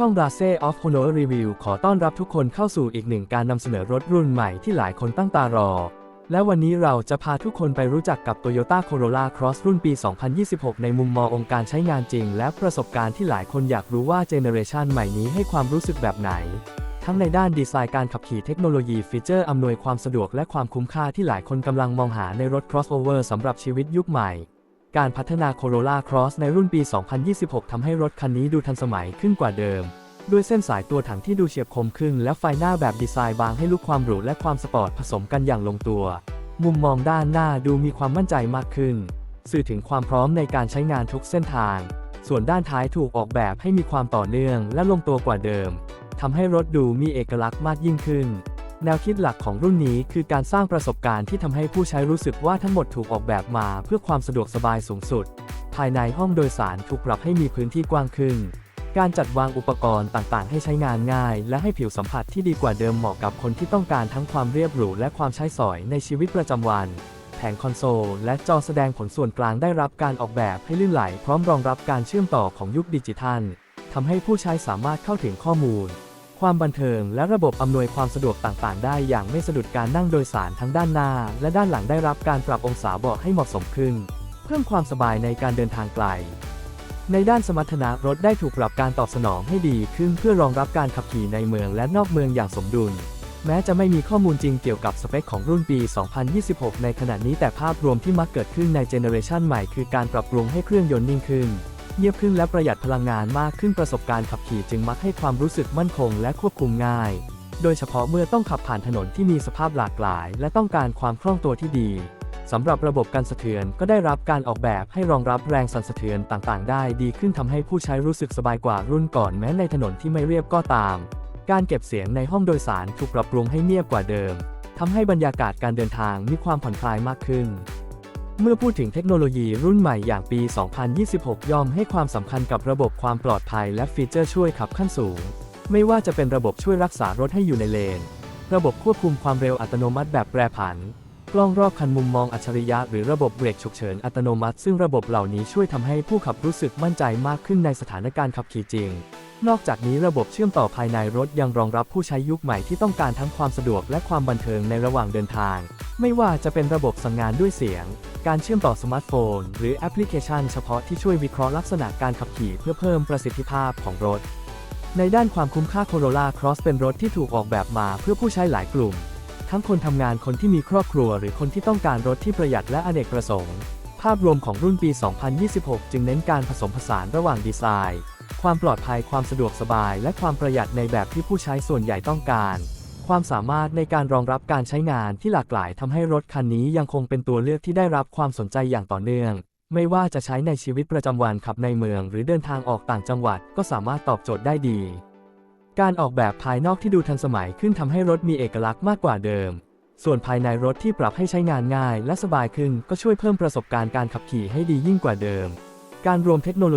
ช่อง r a c e of Honor Review ขอต้อนรับทุกคนเข้าสู่อีกหนึ่งการนำเสนอรถรุ่นใหม่ที่หลายคนตั้งตารอ และวันนี้เราจะพาทุกคนไปรู้จักกับ Toyota Corolla Cross รุ่นปี 2026 ในมุมมององค์การใช้งานจริง และประสบการณ์ที่หลายคนอยากรู้ว่าเจเนอเรชันใหม่นี้ให้ความรู้สึกแบบไหน ทั้งในด้านดีไซน์การขับขี่เทคโนโลยีฟีเจอร์อำนวยความสะดวกและความคุ้มค่าที่หลายคนกำลังมองหาในรถ crossover สำหรับชีวิตยุคใหม่ การพัฒนา Corolla Cross ในรุ่นปี 2026 ทำให้รถคันนี้ดูทันสมัยขึ้นกว่าเดิม ด้วยเส้นสายตัวถังที่ดูเฉียบคมขึ้น และไฟหน้าแบบดีไซน์บางให้ลุกความหรูและความสปอร์ตผสมกันอย่างลงตัว มุมมองด้านหน้าดูมีความมั่นใจมากขึ้น สื่อถึงความพร้อมในการใช้งานทุกเส้นทาง ส่วนด้านท้ายถูกออกแบบให้มีความต่อเนื่องและลงตัวกว่าเดิมทำให้รถดูมีเอกลักษณ์มากยิ่งขึ้น แนวคิดหลักของรุ่นนี้คือการสร้างประสบการณ์ที่ทำให้ผู้ใช้รู้สึกว่าทั้งหมดถูกออกแบบมาเพื่อความสะดวกสบายสูงสุด ภายในห้องโดยสารถูกปรับให้มีพื้นที่กว้างขึ้น การจัดวางอุปกรณ์ต่างๆ ให้ใช้งานง่าย และให้ผิวสัมผัสที่ดีกว่าเดิมเหมาะกับคนที่ต้องการทั้งความเรียบหรูและความใช้สอยในชีวิตประจำวัน แผงคอนโซลและจอแสดงผลส่วนกลางได้รับการออกแบบให้ลื่นไหล พร้อมรองรับการเชื่อมต่อของยุคดิจิทัลทำให้ผู้ใช้สามารถเข้าถึงข้อมูล ความบันเทิง และระบบอำนวยความสะดวกต่างๆ ได้อย่างไม่สะดุดการนั่งโดยสารทั้งด้านหน้า และด้านหลังได้รับการปรับองศาเบาะให้เหมาะสมขึ้น เพิ่มความสบายในการเดินทางไกล ในด้านสมรรถนะรถได้ถูกปรับการตอบสนองให้ดีขึ้นเพื่อรองรับการขับขี่ในเมืองและนอกเมืองอย่างสมดุล แม้จะไม่มีข้อมูลจริงเกี่ยวกับสเปคของรุ่นปี 2026 ในขณะนี้แต่ภาพรวมที่มักเกิดขึ้นในเจเนอเรชันใหม่คือการปรับปรุงให้เครื่องยนต์นิ่งขึ้น เงียบขึ้นและประหยัดพลังงานมากขึ้นประสบการณ์ขับขี่จึงมักให้ความรู้สึกมั่นคงและควบคุมง่าย โดยเฉพาะเมื่อต้องขับผ่านถนนที่มีสภาพหลากหลาย และต้องการความคล่องตัวที่ดีสำหรับระบบการสะเทือนก็ได้รับการออกแบบให้รองรับแรงสั่นสะเทือนต่างๆ ได้ดีขึ้นทำให้ผู้ใช้รู้สึกสบายกว่ารุ่นก่อนแม้ในถนนที่ไม่เรียบก็ตาม การเก็บเสียงในห้องโดยสารถูกปรับปรุงให้เงียบกว่าเดิมทำให้บรรยากาศการเดินทางมีความผ่อนคลายมากขึ้น เมื่อพูดถึงเทคโนโลยีรุ่นใหม่อย่างปี 2026 ย่อมให้ความสำคัญกับระบบความปลอดภัยและฟีเจอร์ช่วยขับขั้นสูง ไม่ว่าจะเป็นระบบช่วยรักษารถให้อยู่ในเลน ระบบควบคุมความเร็วอัตโนมัติแบบแปรผัน กล้องรอบคันมุมมองอัจฉริยะหรือระบบเบรกฉุกเฉินอัตโนมัติ ซึ่งระบบเหล่านี้ช่วยทำให้ผู้ขับรู้สึกมั่นใจมากขึ้นในสถานการณ์ขับขี่จริง นอกจากนี้ระบบเชื่อมต่อภายในรถยังรองรับผู้ใช้ยุคใหม่ที่ต้องการทั้งความสะดวกและความบันเทิงในระหว่างเดินทาง ไม่ว่าจะเป็นระบบสั่งงานด้วยเสียง การเชื่อมต่อสมาร์ทโฟน หรือแอปพลิเคชันเฉพาะที่ช่วยวิเคราะห์ลักษณะการขับขี่เพื่อเพิ่มประสิทธิภาพของรถ ในด้านความคุ้มค่า Corolla Cross เป็นรถที่ถูกออกแบบมาเพื่อผู้ใช้หลายกลุ่ม ทั้งคนทำงานคนที่มีครอบครัว หรือคนที่ต้องการรถที่ประหยัดและอเนกประสงค์ ภาพรวมของรุ่นปี 2026 จึงเน้นการผสมผสานระหว่างดีไซน์ ความปลอดภัยความสะดวกสบาย และความประหยัดในแบบที่ผู้ใช้ส่วนใหญ่ต้องการ ความสามารถในการรองรับการใช้งานที่หลากหลายทำให้รถคันนี้ยังคงเป็นตัวเลือกที่ได้รับความสนใจอย่างต่อเนื่อง ไม่ว่าจะใช้ในชีวิตประจำวันขับในเมือง หรือเดินทางออกต่างจังหวัดก็สามารถตอบโจทย์ได้ดี การออกแบบภายนอกที่ดูทันสมัยขึ้นทำให้รถมีเอกลักษณ์มากกว่าเดิม ส่วนภายในรถที่ปรับให้ใช้งานง่าย และสบายขึ้นก็ช่วยเพิ่มประสบการณ์การขับขี่ให้ดียิ่งกว่าเดิม การรวมเทคโนโลยี